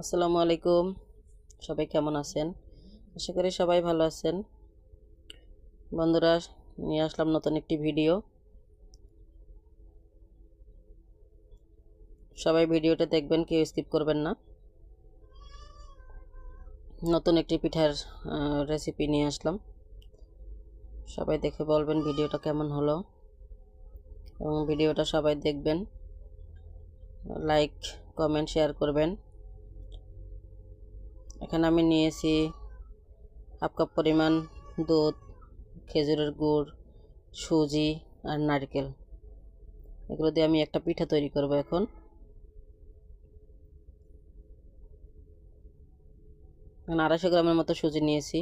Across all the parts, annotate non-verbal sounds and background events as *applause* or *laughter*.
আসসালামু আলাইকুম। সবাই কেমন আছেন? আশা করি সবাই ভালো আছেন। বন্ধুরা, নিয়ে আসলাম নতুন একটি ভিডিও। সবাই ভিডিওটা দেখবেন, কেউ স্কিপ করবেন না। নতুন একটি পিঠার রেসিপি নিয়ে আসলাম। সবাই দেখে বলবেন ভিডিওটা কেমন হলো। এবং ভিডিওটা সবাই দেখবেন। লাইক, কমেন্ট, শেয়ার করবেন। এখানে আমি নিয়েছি হাফ কাপ পরিমাণ দুধ, খেজুরের গুড়, সুজি আর নারকেল। এগুলো দিয়ে আমি একটা পিঠা তৈরি করব এখন। আড়াইশো গ্রামের মতো সুজি নিয়েছি।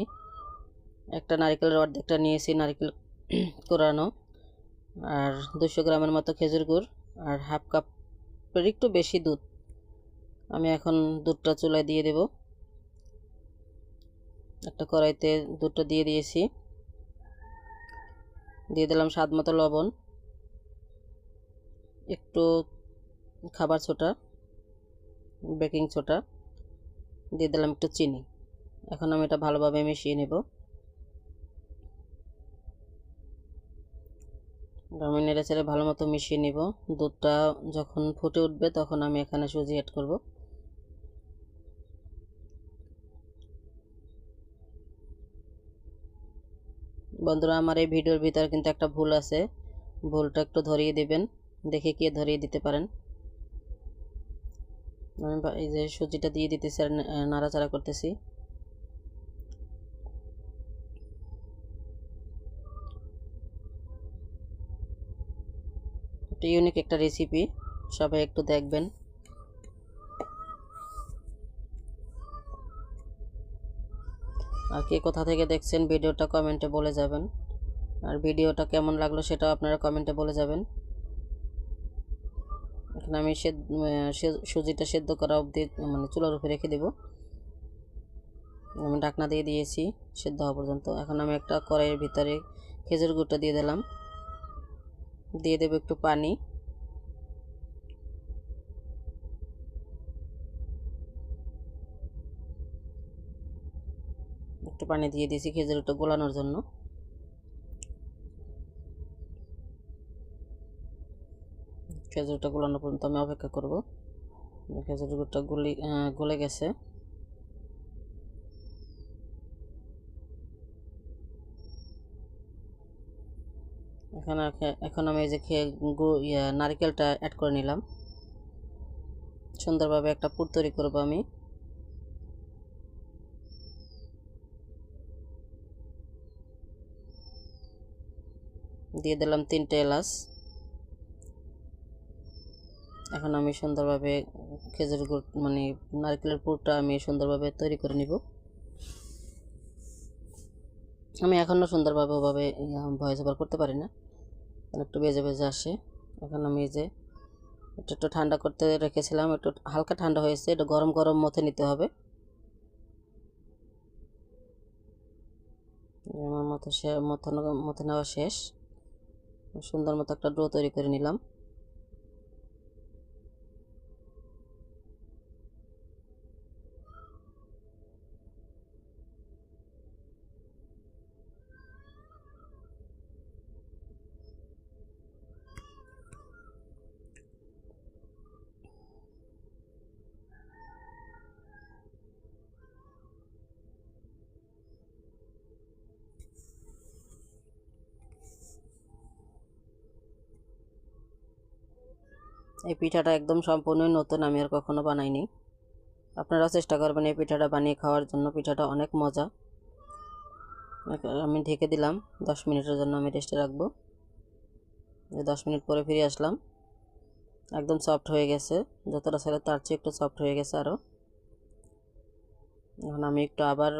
একটা নারকেলের অর্ধেকটা নিয়েছি নারকেল *clears throat* কোরানো আর দুশো গ্রামের মতো খেজুর গুড় আর হাফ কাপের একটু বেশি দুধ। আমি এখন দুধটা চুলায় দিয়ে দেবো। একটা কড়াইতে দুধটা দিয়ে দিয়েছি। দিয়ে দিলাম স্বাদ মতো লবণ, একটু খাবার ছোটা, বেকিং ছোটা, দিয়ে দিলাম একটু চিনি। এখন আমি এটা ভালোভাবে মিশিয়ে নেব। আমি নেড়ে চেড়ে ভালো মতো মিশিয়ে নিব। দুধটা যখন ফুটে উঠবে তখন আমি এখানে সুজি অ্যাড করব। বন্ধুরা, আমার এই ভিডিওর ভিতরে কিন্তু একটা ভুল আছে। ভুলটা একটু ধরিয়ে দিবেন, দেখে কে ধরিয়ে দিতে পারেন। আমি এই যে সুজিটা দিয়ে দিতেছি আর নাড়াচাড়া করতেছি। ইউনিক একটা রেসিপি সবাই একটু দেখবেন। আর কে কোথা থেকে দেখছেন ভিডিওটা কমেন্টে বলে যাবেন। আর ভিডিওটা কেমন লাগল সেটাও আপনারা কমেন্টে বলে যাবেন। এখন আমি সুজিটা সেদ্ধ করা অবধি মানে চুলার উপরে রেখে দেব। আমি ঢাকনা দিয়ে দিয়েছি, সেদ্ধ হওয়া পর্যন্ত। এখন আমি একটা কড়াইয়ের ভিতরে খেজুর গুড়টা দিয়ে দিলাম। দিয়ে দেবো একটু পানি। একটু পানি দিয়ে দিয়েছি খেজুরটা গোলানোর জন্য। খেজুরটা গোলানো পর্যন্ত আমি অপেক্ষা করব। খেজুর গুড়টা গলি গলে গেছে। এখন এখন আমি এই যে নারকেলটা অ্যাড করে নিলাম। সুন্দরভাবে একটা পুর তৈরি করব আমি। দিয়ে দিলাম তিনটে এলাচ। এখন আমি সুন্দরভাবে খেজুর গুড় মানে নারকেলের পুরটা আমি সুন্দরভাবে তৈরি করে নিব। আমি এখনও সুন্দরভাবে ওভাবে ভয়েস ওভার করতে পারি না। কারণ একটু বেজে বেজে আসে। এখন আমি যে একটু একটু ঠান্ডা করতে রেখেছিলাম, একটু হালকা ঠান্ডা হয়েছে, একটু গরম গরম মথে নিতে হবে। আমার মতো সে মতো মতো নেওয়া শেষ। সুন্দর মতো একটা ড্র তৈরি করে নিলাম। এই পিঠাটা একদম সম্পূর্ণই নতুন, আমি আর কখনো বানাইনি। আপনারাও চেষ্টা করবেন এই পিঠাটা বানিয়ে খাওয়ার জন্য, পিঠাটা অনেক মজা। আমি ঢেকে দিলাম, দশ মিনিটের জন্য আমি রেস্টে রাখব। দশ মিনিট পরে ফিরে আসলাম। একদম সফট হয়ে গেছে, যতটা ছিল তার চেয়ে একটু সফট হয়ে গেছে আরও এখন আমি একটু আবার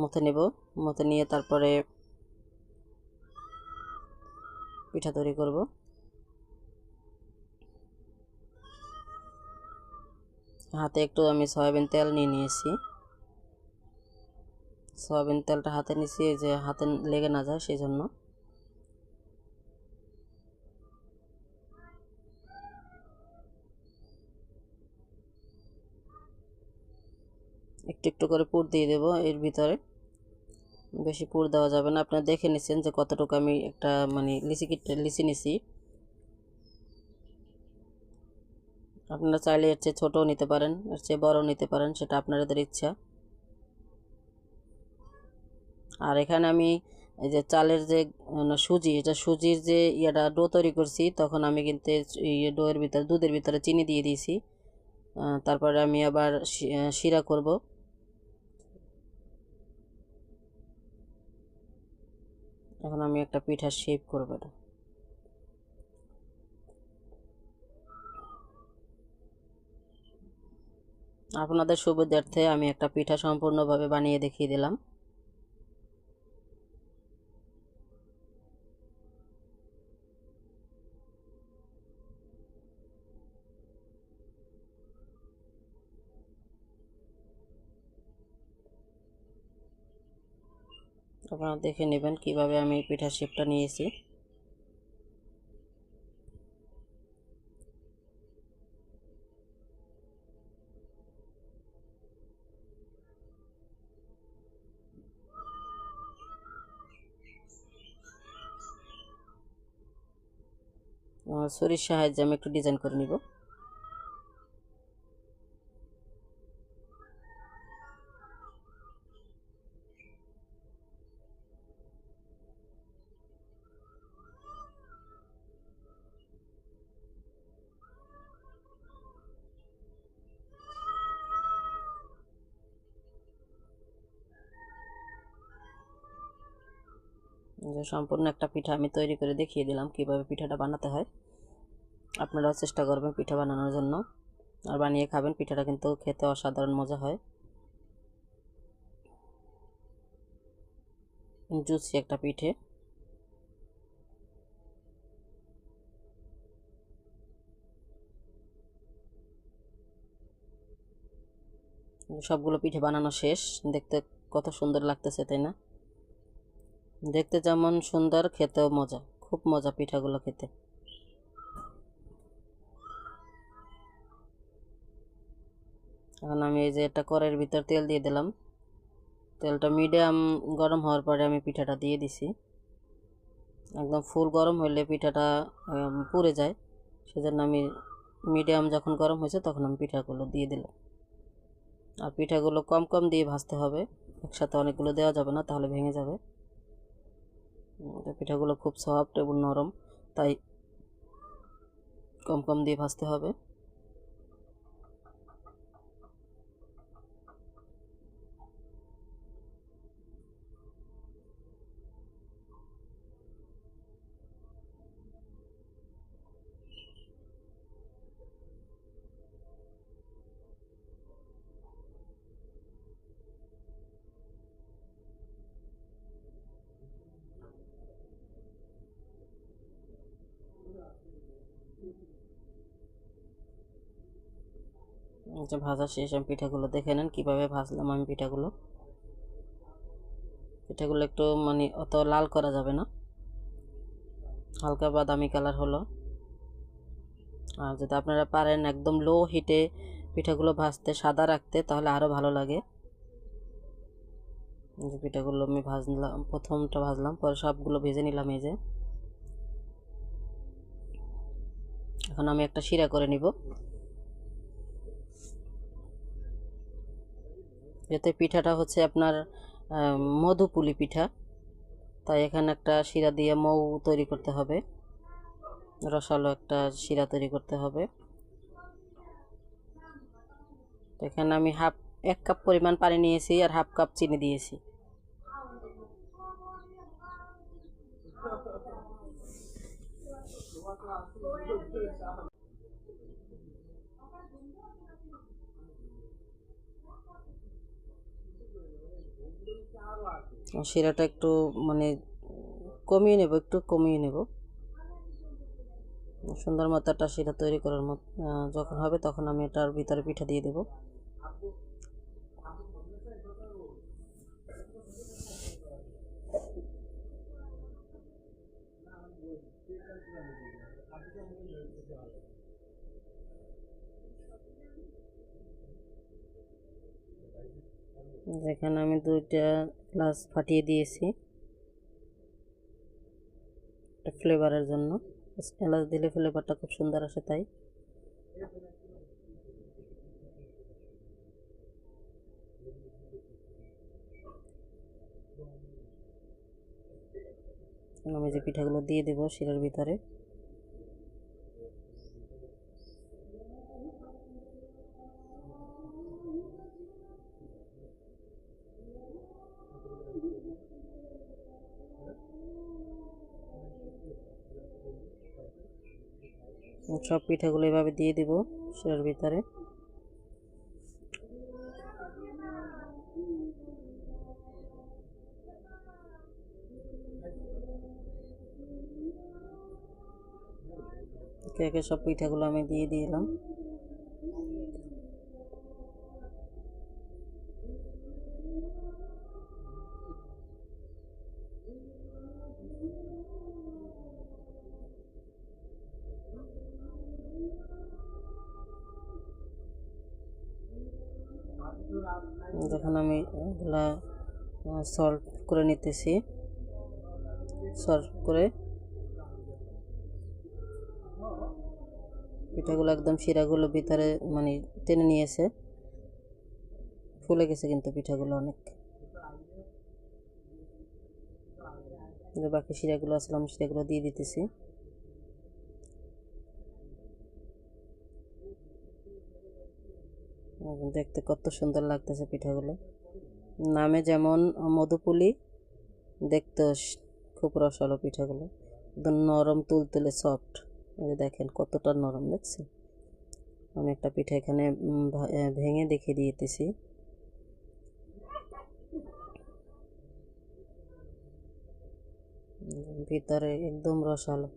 মথে নেব, মথে নিয়ে তারপরে পিঠা তৈরি করব। হাতে একটু আমি সয়াবিন তেল নিয়ে নিয়েছি। সয়াবিন তেলটা হাতে নিয়েছি যে হাতে লেগে না যায় সেই জন্য একটু একটু করে পুর দিয়ে দেব এর ভিতরে। বেশি পুর দেওয়া যাবে না। আপনারা দেখে নিচ্ছেন যে কতটুকু আমি একটা মানে লিচি লিচি নিছি। আপনারা চাইলে এর চেয়ে ছোটও নিতে পারেন, এর চেয়ে বড়ও নিতে পারেন, সেটা আপনাদের ইচ্ছা। আর এখানে আমি এই যে চালের যে সুজি, এটা সুজির যে ইয়েটা ডো তৈরি করছি, তখন আমি কিন্তু ডোয়ের ভিতরে, দুধের ভিতরে চিনি দিয়ে দিয়েছি। তারপরে আমি আবার শিরা করব। এখন আমি একটা পিঠার শেপ করব এটা। আপনাদের সুবিধার্থে আমি একটা পিঠা সম্পূর্ণভাবে বানিয়ে দেখিয়ে দিলাম। আপনারা দেখে নেবেন কীভাবে আমি পিঠার শেপটা নিয়েছি। ছুরির সাহায্যে আমি একটু ডিজাইন করে নিব। সম্পূর্ণ একটা পিঠা আমি তৈরি করে দেখিয়ে দিলাম কীভাবে পিঠাটা বানাতে হয়। আপনারাও চেষ্টা করবেন পিঠা বানানোর জন্য। আর বানিয়ে খাবেন, পিঠাটা কিন্তু খেতে অসাধারণ মজা হয়। জুসি একটা পিঠে। সবগুলো পিঠে বানানো শেষ। দেখতে কত সুন্দর লাগতেছে, তাই না? দেখতে যেমন সুন্দর, খেতেও মজা। খুব মজা পিঠাগুলো খেতে। এখন আমি এই যে একটা কড়াইয়ের ভিতর তেল দিয়ে দিলাম। তেলটা মিডিয়াম গরম হওয়ার পরে আমি পিঠাটা দিয়ে দিছি। একদম ফুল গরম হলে পিঠাটা পুড়ে যায়। সেজন্য আমি মিডিয়াম যখন গরম হয়েছে তখন আমি পিঠাগুলো দিয়ে দিলাম। আর পিঠাগুলো কম কম দিয়ে ভাজতে হবে। একসাথে অনেকগুলো দেওয়া যাবে না, তাহলে ভেঙে যাবে। পিঠাগুলো খুব সফট এবং নরম, তাই কম কম দিয়ে ভাজতে হবে। আচ্ছা ভাজা শেষ, আমি পিঠাগুলো দেখে নেন, কীভাবে ভাজলাম আমি পিঠাগুলো। পিঠাগুলো একটু মানে অত লাল করা যাবে না। হালকা বাদামি কালার হলো। আর যদি আপনারা পারেন একদম লো হিটে পিঠাগুলো ভাজতে সাদা রাখতে, তাহলে আরও ভালো লাগে। যে পিঠাগুলো আমি ভাজলাম, প্রথমটা ভাজলাম, পরে সবগুলো ভেজে নিলাম এই যে। এখন আমি একটা শিরা করে নিব। যাতে পিঠাটা হচ্ছে আপনার মধুপুলি পিঠা। তাই এখানে একটা শিরা দিয়ে মৌ তৈরি করতে হবে। রসালো একটা শিরা তৈরি করতে হবে। এখানে আমি হাফ, এক কাপ পরিমাণ পানি নিয়েছি আর হাফ কাপ চিনি দিয়েছি। শিরাটা একটু মানে কমিয়ে নেব, একটু কমিয়ে নেব। সুন্দর মতো একটা শিরা তৈরি করার মতো যখন হবে তখন আমি এটার ভিতরে পিঠা দিয়ে দেব। যেখানে আমি দুইটা গ্লাস ফাটিয়ে দিয়েছি। একটা ফ্লেভারের জন্য। এলাচ দিলে ফ্লেভারটা খুব সুন্দর আসে তাই। আমি যে পিঠাগুলো দিয়ে দেবো শিরার ভিতরে। সব পিঠাগুলো এভাবে দিয়ে দেব শিরার ভিতরে। একে সব পিঠাগুলো আমি দিয়ে দিলাম। যখন আমি এগুলা সল্ভ করে নিতেছি সল্ভ করে পিঠাগুলো একদম শিরাগুলো ভিতরে মানে টেনে নিয়েছে, ফুলে গেছে কিন্তু পিঠাগুলো অনেক। বাকি শিরাগুলো আসলে আমি শিরাগুলো দিয়ে দিতেছি। দেখতে কত সুন্দর লাগতেছে পিঠাগুলো। নামে যেমন মধুপুলি, দেখতেও খুব রসালো পিঠাগুলো। একদম নরম, তুলতুলে সফট দেখেন কতটা নরম, দেখছেন? আমি একটা পিঠা এখানে ভেঙে দেখে দিয়েতেছি। ভিতরে একদম রসালো।